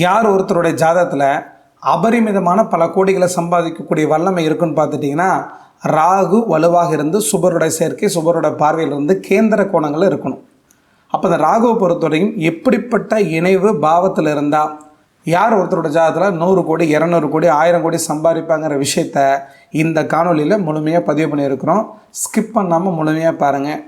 யார் ஒருத்தருடைய ஜாதகத்தில் அபரிமிதமான பல கோடிகளை சம்பாதிக்கக்கூடிய வல்லமை இருக்குன்னு பார்த்துட்டிங்கன்னா ராகு வலுவாக இருந்து சுபருடைய சேர்க்கை சுபருடைய பார்வையில் இருந்து கேந்திர கோணங்கள் இருக்கணும். அப்போ இந்த ராகுவை பொறுத்தவரையும் எப்படிப்பட்ட இணைவு பாவத்தில் இருந்தால் யார் ஒருத்தரோட ஜாதகத்தில் நூறு கோடி இரநூறு கோடி ஆயிரம் கோடி சம்பாதிப்பாங்கிற விஷயத்த இந்த காணொலியில் முழுமையாக பதிவு பண்ணியிருக்கிறோம். ஸ்கிப் பண்ணாமல் முழுமையாக பாருங்கள்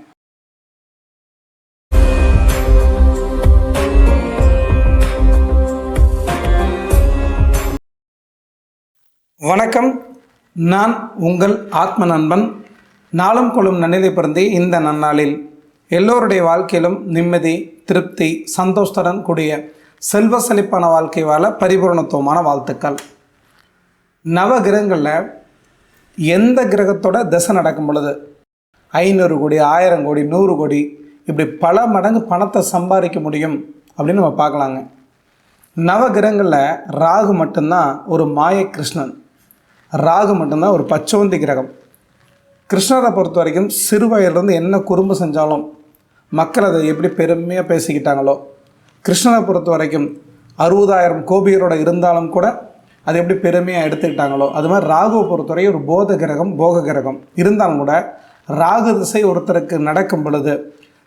வணக்கம். நான் உங்கள் ஆத்ம நண்பன் நாளும் கொள்ளும் நன்னிலை பிறந்தே இந்த நன்னாளில் எல்லோருடைய வாழ்க்கையிலும் நிம்மதி திருப்தி சந்தோஷத்துடன் கூடிய செல்வ செழிப்பான வாழ்க்கை வாழ பரிபூரணத்துவமான வாழ்த்துக்கள். நவ கிரகங்களில் எந்த கிரகத்தோட தசை நடக்கும் பொழுது ஐநூறு கோடி ஆயிரம் கோடி நூறு கோடி இப்படி பல மடங்கு பணத்தை சம்பாதிக்க முடியும் அப்படின்னு நம்ம பார்க்கலாங்க. நவகிரகங்களில் ராகு மட்டும்தான் ஒரு மாய கிருஷ்ணன். ராகு மட்டும்தான் ஒரு பச்சோந்தி கிரகம். கிருஷ்ணரை பொறுத்த வரைக்கும் சிறு வயதுலேருந்து என்ன குறும்பு செஞ்சாலும் மக்கள் அதை எப்படி பெருமையாக பேசிக்கிட்டாங்களோ கிருஷ்ணரை பொறுத்த வரைக்கும் அறுபதாயிரம் கோபியரோட இருந்தாலும் கூட அதை எப்படி பெருமையாக எடுத்துக்கிட்டாங்களோ அது மாதிரி ராகுவை பொறுத்தவரை ஒரு போத கிரகம் போக கிரகம். இருந்தாலும் கூட ராகு திசை ஒருத்தருக்கு நடக்கும் பொழுது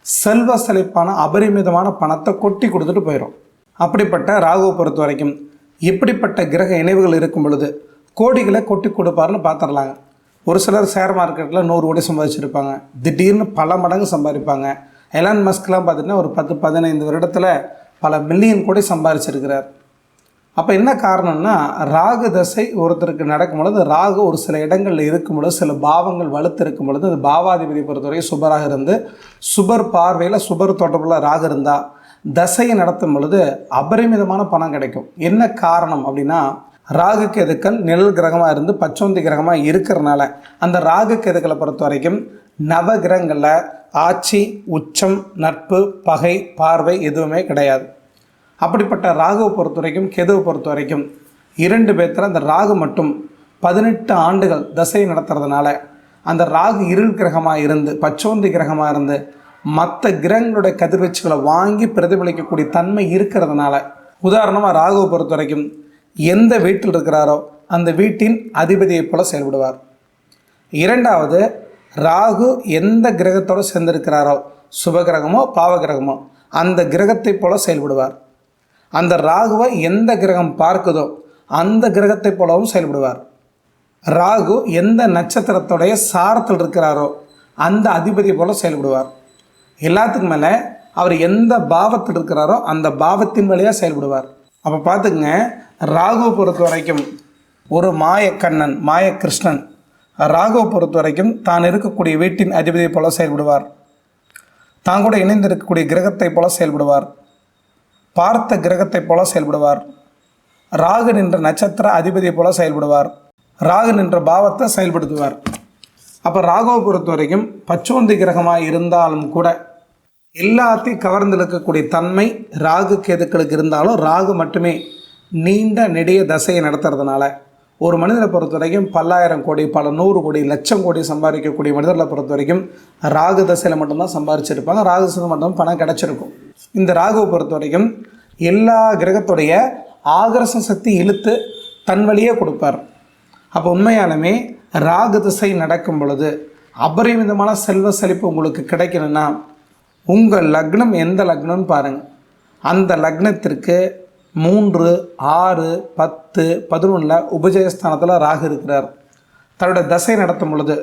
செல்வ செழிப்பான அபரிமிதமான பணத்தை கொட்டி கொடுத்துட்டு போயிடும் அப்படிப்பட்ட ராகுவை பொறுத்த வரைக்கும் எப்படிப்பட்ட கிரக இணைவுகள் இருக்கும் பொழுது கோடிகளை கொட்டி கொடுப்பாருன்னு பார்த்துடலாங்க. ஒரு சிலர் ஷேர் மார்க்கெட்டில் நூறு கோடி சம்பாதிச்சிருப்பாங்க. திடீர்னு பல மடங்கு சம்பாதிப்பாங்க. எலான் மஸ்க்லாம் பார்த்திங்கன்னா ஒரு பத்து பதினைந்து வருடத்தில் பல மில்லியன் கோடி சம்பாதிச்சிருக்கிறார். அப்போ என்ன காரணம்னா ராகு தசை ஒருத்தருக்கு நடக்கும் பொழுது ராகு ஒரு சில இடங்களில் இருக்கும் பொழுது சில பாவங்கள் வலுத்து இருக்கும் பொழுது அது பாவாதிபதி பொறுத்தவரை சுபராக இருந்து சுபர் பார்வையில் சுபர் தொடர்பில் ராகு இருந்தால் தசையை நடத்தும் பொழுது அபரிமிதமான பணம் கிடைக்கும். என்ன காரணம் அப்படின்னா ராகு கேதுக்கள் நிழல் கிரகமாக இருந்து பச்சோந்தி கிரகமாக இருக்கிறனால. அந்த ராகு கேதுக்களை பொறுத்த வரைக்கும் நவ கிரகங்களில் ஆட்சி உச்சம் நட்பு பகை பார்வை எதுவுமே கிடையாது. அப்படிப்பட்ட ராகுவை பொறுத்த வரைக்கும் கெதுவை பொறுத்த வரைக்கும் இரண்டு பேர்த்தில் அந்த ராகு மட்டும் பதினெட்டு ஆண்டுகள் தசை நடத்துறதுனால அந்த ராகு இருள் கிரகமாக இருந்து பச்சோந்தி கிரகமாக இருந்து மற்ற கிரகங்களுடைய கதிர்வீச்சுகளை வாங்கி பிரதிபலிக்கக்கூடிய தன்மை இருக்கிறதுனால உதாரணமாக ராகுவை பொறுத்த வரைக்கும் எந்த வீட்டில் இருக்கிறாரோ அந்த வீட்டின் அதிபதியைப் போல செயல்படுவார். இரண்டாவது ராகு எந்த கிரகத்தோடு சேர்ந்திருக்கிறாரோ சுபகிரகமோ பாவகிரகமோ அந்த கிரகத்தைப் போல செயல்படுவார். அந்த ராகுவை எந்த கிரகம் பார்க்குதோ அந்த கிரகத்தைப் போலவும் செயல்படுவார். ராகு எந்த நட்சத்திரத்துடைய சாரத்தில் இருக்கிறாரோ அந்த அதிபதி போல செயல்படுவார். எல்லாத்துக்கும் மேலே அவர் எந்த பாவத்தில் இருக்கிறாரோ அந்த பாவத்தின் வழியாக செயல்படுவார். அப்போ பார்த்துக்குங்க. ராகுவை பொறுத்த வரைக்கும் ஒரு மாயக்கண்ணன் மாயகிருஷ்ணன். ராகுவை பொறுத்த வரைக்கும் தான் இருக்கக்கூடிய வீட்டின் அதிபதியை போல செயல்படுவார். தான் கூட இணைந்து இருக்கக்கூடிய கிரகத்தை போல செயல்படுவார். பார்த்த கிரகத்தைப் போல செயல்படுவார். ராகு நின்ற நட்சத்திர அதிபதியை போல செயல்படுவார். ராகு நின்ற பாவத்தை செயல்படுத்துவார். அப்போ ராகுவை பொறுத்த வரைக்கும் பச்சோந்தி கிரகமாக இருந்தாலும் கூட எல்லாத்தையும் கவர்ந்திருக்கக்கூடிய தன்மை ராகு கேதுக்களுக்கு இருந்தாலும் ராகு மட்டுமே நீண்ட நெடிய தசையை நடத்துறதுனால ஒரு மனிதனை பொறுத்த வரைக்கும் பல்லாயிரம் கோடி பல நூறு கோடி லட்சம் கோடி சம்பாதிக்கக்கூடிய மனிதர்களை பொறுத்த வரைக்கும் ராகு தசையில் மட்டும்தான் சம்பாதிச்சிருப்பாங்க. ராகு தசையில் மட்டும் பணம் கிடச்சிருக்கும். இந்த ராகுவை பொறுத்த வரைக்கும் எல்லா கிரகத்துடைய ஆகர்ஷ சக்தி இழுத்து தன் வழியே கொடுப்பார். அப்போ உண்மையாலுமே ராகு திசை நடக்கும் பொழுது அபரிமிதமான செல்வ செழிப்பு உங்களுக்கு கிடைக்கணும்னா உங்கள் லக்னம் எந்த லக்னம்னு பாருங்கள் அந்த லக்னத்திற்கு மூன்று ஆறு பத்து பதினொன்றில் உபஜயஸ்தானத்தில் ராகு இருக்கிறார். தன்னுடைய தசை நடத்தும் பொழுது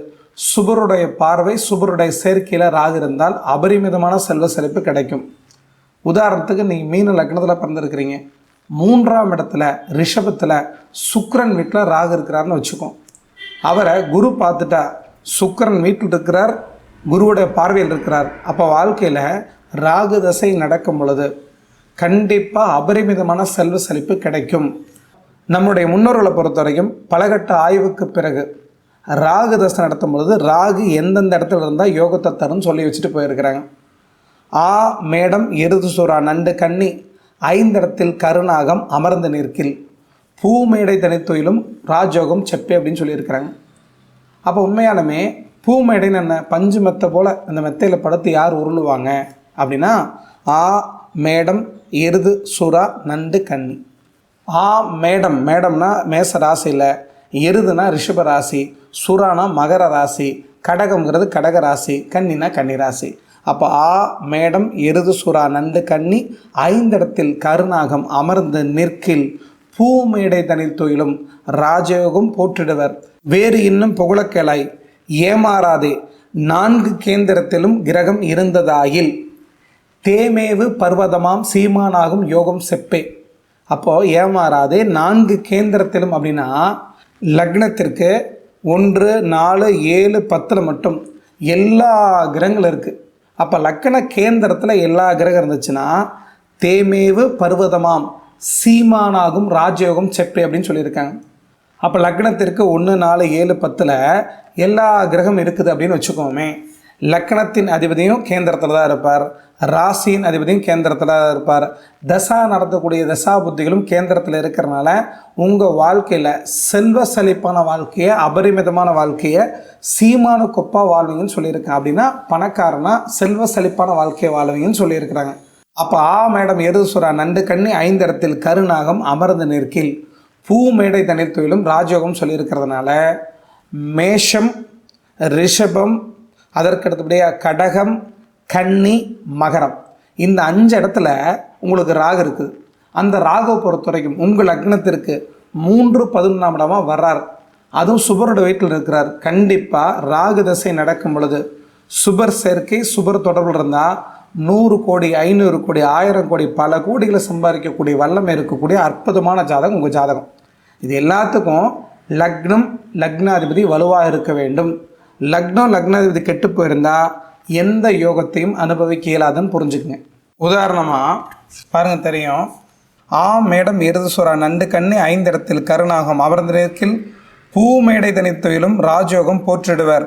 சுபருடைய பார்வை சுபருடைய சேர்க்கையில் ராகு இருந்தால் அபரிமிதமான செல்வ செழிப்பு கிடைக்கும். உதாரணத்துக்கு நீங்கள் மீன லக்னத்தில் பிறந்திருக்கிறீங்க. மூன்றாம் இடத்துல ரிஷபத்தில் சுக்கரன் வீட்டில் ராகு இருக்கிறாருன்னு வச்சுக்கோ. அவரை குரு பார்த்துட்டா சுக்கரன் வீட்டில் இருக்கிறார் குருவுடைய பார்வையில் இருக்கிறார். அப்போ வாழ்க்கையில் ராகு தசை நடக்கும் பொழுது கண்டிப்பாக அபரிமிதமான செல்வ செழிப்பு கிடைக்கும். நம்முடைய முன்னோர்களை பொறுத்த வரைக்கும் பலகட்ட ஆய்வுக்கு பிறகு ராகு தசை நடத்தும் பொழுது ராகு எந்தெந்த இடத்துல இருந்தால் யோகத்தை தரும் சொல்லி வச்சுட்டு போயிருக்கிறாங்க. ஆ மேடம் எருது சுறா நண்டு கன்னி ஐந்திடத்தில் கருநாகம் அமர்ந்து நிற்கில். பூமேடை தனித்தொயிலும் ராஜயோகம் செப்பே அப்படின்னு சொல்லியிருக்கிறாங்க. அப்போ உண்மையாலுமே பூமேடைன்னு என்ன? பஞ்சு மெத்தை போல் அந்த மெத்தையில் படுத்து யார் உருளுவாங்க? அப்படின்னா ஆ மேடம் எருது சுறா நண்டு கன்னி. ஆ மேடம். மேடம்னா மேச ராசியில். எருதுனா ரிஷப ராசி. சுறானா மகர ராசி. கடகம்ங்கிறது கடக ராசி. கன்னினா கன்னி ராசி. அப்போ ஆ மேடம் எருது சுறா நண்டு கன்னி ஐந்திடத்தில் கருநாகம் அமர்ந்து நிற்கில். பூமேடை தனித்தொயிலும் ராஜயோகம் போற்றிடுவர். வேறு இன்னும் புகழக்கேளாய். ஏமாறாதே. நான்கு கேந்திரத்திலும் கிரகம் இருந்ததாயில் தேமேவு பர்வதமாம் சீமானாகும் யோகம் செப்பே. அப்போது ஏமாறாதே நான்கு கேந்திரத்திலும் அப்படின்னா லக்னத்திற்கு ஒன்று நாலு ஏழு பத்தில் மட்டும் எல்லா கிரகங்களும் இருக்குது அப்போ லக்கண கேந்திரத்தில் எல்லா கிரகம் இருந்துச்சுன்னா தேமேவு பர்வதமாம் சீமானாகும் ராஜயோகம் செப்பே அப்படின்னு சொல்லியிருக்காங்க. அப்போ லக்னத்திற்கு ஒன்று நாலு ஏழு பத்தில் எல்லா கிரகம் இருக்குது அப்படின்னு வச்சுக்கோமே. லக்கணத்தின் அதிபதியும் கேந்திரத்தில் தான் இருப்பார். ராசியின் அதிபதியும் கேந்திரத்தில் தான் இருப்பார். தசா நடத்தக்கூடிய தசா புத்திகளும் கேந்திரத்தில் இருக்கிறனால உங்கள் வாழ்க்கையில் செல்வ செழிப்பான வாழ்க்கையை அபரிமிதமான வாழ்க்கையை சீமான கொப்பாக வாழ்வீங்கன்னு சொல்லியிருக்கேன் அப்படின்னா பணக்காரனா செல்வ செழிப்பான வாழ்க்கையை வாழ்வீங்கன்னு சொல்லியிருக்கிறாங்க. அப்போ ஆ மேடம் எருசுரா நண்டு கண்ணி ஐந்தரத்தில் கருநாகம் அமர்ந்து நிற்கில். பூ மேடை தண்ணீர் தொழிலும் ராஜயோகம் சொல்லியிருக்கிறதுனால மேஷம் ரிஷபம் அதற்கு அடுத்தபடியாக கடகம் கன்னி மகரம். இந்த அஞ்சு இடத்துல உங்களுக்கு ராகு இருக்குது. அந்த ராகவை பொறுத்த வரைக்கும் உங்கள் லக்னத்திற்கு மூன்று பதினொன்றாம் இடமாக வர்றார். அதுவும் சுபரோட வீட்டில் இருக்கிறார். கண்டிப்பாக ராகு தசை நடக்கும் பொழுது சுபர் சேர்க்கை சுபர் தொடர்பில் இருந்தால் நூறு கோடி ஐநூறு கோடி ஆயிரம் கோடி பல கோடிகளை சம்பாதிக்கக்கூடிய வல்லமை இருக்கக்கூடிய அற்புதமான ஜாதகம் உங்கள் ஜாதகம். இது எல்லாத்துக்கும் லக்னம் லக்னாதிபதி வலுவாக இருக்க வேண்டும். லக்னம் லக்னாதிபதி கெட்டு போயிருந்தால் எந்த யோகத்தையும் அனுபவிக்க இயலாதுன்னு புரிஞ்சுக்குங்க. உதாரணமாக பாருங்கள் தெரியும். ஆ மேடம் இருதுசுரா நண்டு கண்ணி ஐந்திடத்தில் கருணாகம் அமர்ந்த நேரத்தில் பூமேடை தனித்துயிலும் ராஜயோகம் போற்றிடுவர்.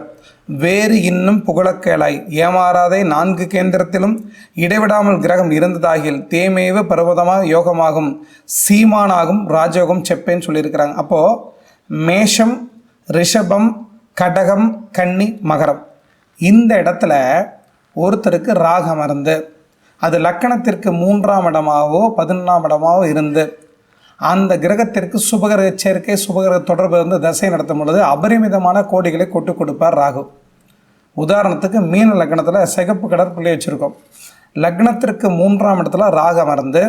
வேறு இன்னும் புகழக்கேளாய் ஏமாறாதே நான்கு கேந்திரத்திலும் இடைவிடாமல் கிரகம் இருந்ததாகில் தேமேவ பர்வதமாக யோகமாகும். சீமானாகும் ராஜயோகம் செப்பேன்னு சொல்லியிருக்கிறாங்க. அப்போது மேஷம் ரிஷபம் கடகம் கன்னி மகரம். இந்த இடத்துல ஒருத்தருக்கு ராகம் இருந்து அது லக்கணத்திற்கு மூன்றாம் இடமாகவோ பதினொன்றாம் இடமாகவோ இருந்து அந்த கிரகத்திற்கு சுபகிரக சேர்க்கை சுபகிரக தொடர்பு வந்து தசை நடத்தும் பொழுது அபரிமிதமான கோடிகளை கொட்டு கொடுப்பார் ராகு. உதாரணத்துக்கு மீன லக்னத்தில் சிகப்பு கடற் புள்ளி வச்சுருக்கோம். லக்னத்திற்கு மூன்றாம் இடத்துல ராகு அமர்ந்து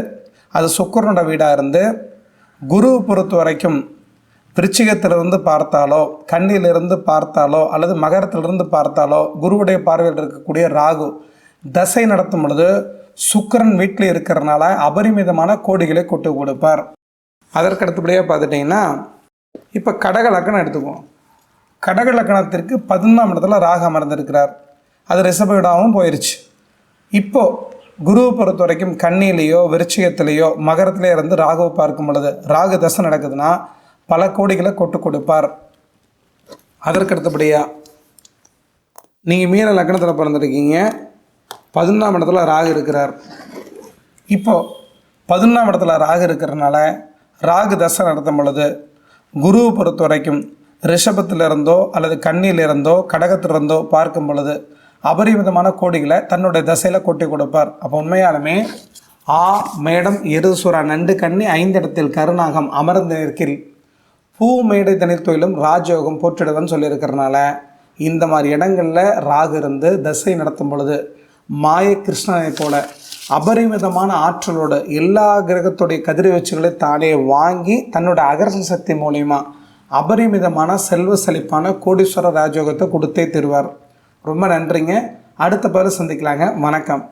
அது சுக்கரனோட வீடாக இருந்து குருவை பொறுத்த வரைக்கும் விருச்சிகத்திலிருந்து பார்த்தாலோ கண்ணிலிருந்து பார்த்தாலோ அல்லது மகரத்திலிருந்து பார்த்தாலோ குருவுடைய பார்வையில் இருக்கக்கூடிய ராகு தசை நடத்தும் பொழுது சுக்கரன் வீட்டில் இருக்கிறனால அபரிமிதமான கோடிகளை கொட்டு கொடுப்பார். அதற்கு அடுத்தபடியாக பார்த்துட்டிங்கன்னா இப்போ கடக லக்கணம் எடுத்துக்குவோம். கடக லக்கணத்திற்கு பதினொன்றாம் இடத்துல ராக அமர்ந்திருக்கிறார். அது ரிஷபவிடாவும் போயிடுச்சு இப்போது குருவை பொறுத்த வரைக்கும் கண்ணிலேயோ விருச்சிகத்திலேயோ மகரத்திலே இருந்து ராகுவை பார்க்கும் பொழுது ராகு தசை நடக்குதுன்னா பல கோடிகளை கொட்டு கொடுப்பார். அதற்கு அடுத்தபடியாக நீங்கள் மீன லக்கணத்தில் பிறந்திருக்கீங்க பதினொன்றாம் இடத்துல ராகு இருக்கிறார். இப்போது பதினொன்றாம் இடத்துல ராகு இருக்கிறனால ராகு தசை நடத்தும் பொழுது குருவை பொறுத்த வரைக்கும் ரிஷபத்திலிருந்தோ அல்லது கண்ணியிலிருந்தோ கடகத்திலிருந்தோ பார்க்கும் பொழுது அபரிமிதமான கோடிகளை தன்னுடைய தசையில் கொட்டி கொடுப்பார். அப்போ உண்மையாலுமே ஆ மேடம் எருசுரா நண்டு கண்ணி ஐந்திடத்தில் கருணாகம் அமர்ந்து நிற்கில். பூ மேடை தனிர் தொழிலும் ராஜயோகம் போற்றிடுவன் சொல்லியிருக்கிறனால இந்த மாதிரி இடங்களில் ராகு இருந்து தசை நடத்தும் பொழுது மாய கிருஷ்ணனை போல அபரிமிதமான ஆற்றலோட எல்லா கிரகத்துடைய கதிர்வீச்சுகளை தானே வாங்கி தன்னோட அகர்ஷ சக்தி மூலிமா அபரிமிதமான செல்வ செழிப்பான கோடீஸ்வர ராஜயோகத்தை கொடுத்தே தருவார். ரொம்ப நன்றிங்க. அடுத்த பேர் சந்திக்கலாங்க. வணக்கம்.